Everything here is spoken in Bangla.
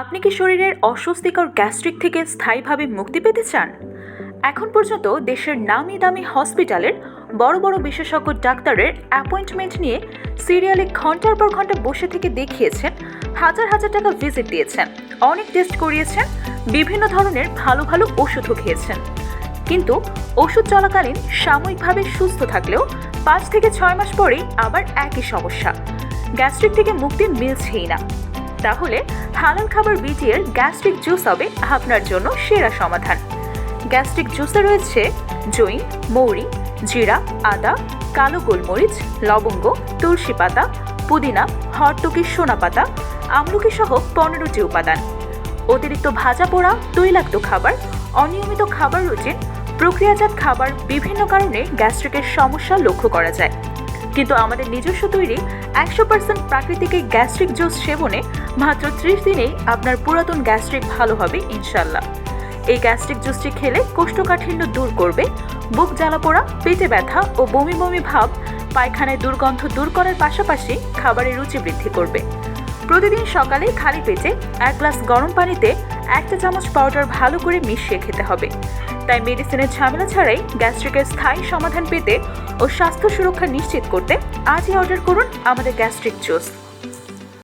আপনি কি শরীরের অস্বস্তিকর গ্যাস্ট্রিক থেকে স্থায়ীভাবে মুক্তি পেতে চান? এখন পর্যন্ত দেশের নামি দামি হসপিটালের বড় বড় বিশেষজ্ঞ ডাক্তারের অ্যাপয়েন্টমেন্ট নিয়ে সিরিয়ালে ঘণ্টার পর ঘণ্টা বসে থেকে দেখিয়েছেন, হাজার হাজার টাকা ভিজিট দিয়েছেন, অনেক টেস্ট করিয়েছেন, বিভিন্ন ধরনের ভালো ভালো ওষুধও খেয়েছেন। কিন্তু ওষুধ চলাকালীন সাময়িকভাবে সুস্থ থাকলেও পাঁচ থেকে ছয় মাস পরেই আবার একই সমস্যা। গ্যাস্ট্রিক থেকে মুক্তি মিলছেই না। তাহলে হালাল খাবার বিটিএর গ্যাস্ট্রিক জুস হবে আপনার জন্য সেরা সমাধান। গ্যাস্ট্রিক জুসে রয়েছে জৈন মৌরি, জিরা, আদা, কালো গোলমরিচ, লবঙ্গ, তুলসী পাতা, পুদিনা হরতকি সোনা পাতা, আমলকি সহ পনেরোটি উপাদান। অতিরিক্ত ভাজা পোড়া, তৈলাক্ত খাবার, অনিয়মিত খাবার রুটিন, প্রক্রিয়াজাত খাবার বিভিন্ন কারণে গ্যাস্ট্রিকের সমস্যা লক্ষ্য করা যায়। কিন্তু আমাদের নিজস্ব তৈরি একশো পার্সেন্ট প্রাকৃতিক গ্যাস্ট্রিক জুস সেবনে মাত্র ত্রিশ দিনেই আপনার পুরাতন গ্যাস্ট্রিক ভালো হবে ইনশাল্লাহ এই গ্যাস্ট্রিক জুসটি খেলে কোষ্ঠকাঠিন্য দূর করবে, বুক জ্বালা পোড়া, পেটে ব্যথা ও বমি বমি ভাব পায়খানায় দুর্গন্ধ দূর করার পাশাপাশি খাবারের রুচি বৃদ্ধি করবে। প্রতিদিন সকালে খালি পেটে এক গ্লাস গরম পানিতে একটা চামচ পাউডার ভালো করে মিশিয়ে খেতে হবে। তাই মেডিসিনের ঝামেলা ছাড়াই গ্যাস্ট্রিকের স্থায়ী সমাধান পেতে ও স্বাস্থ্য সুরক্ষা নিশ্চিত করতে আজই অর্ডার করুন আমাদের গ্যাস্ট্রিক জুস।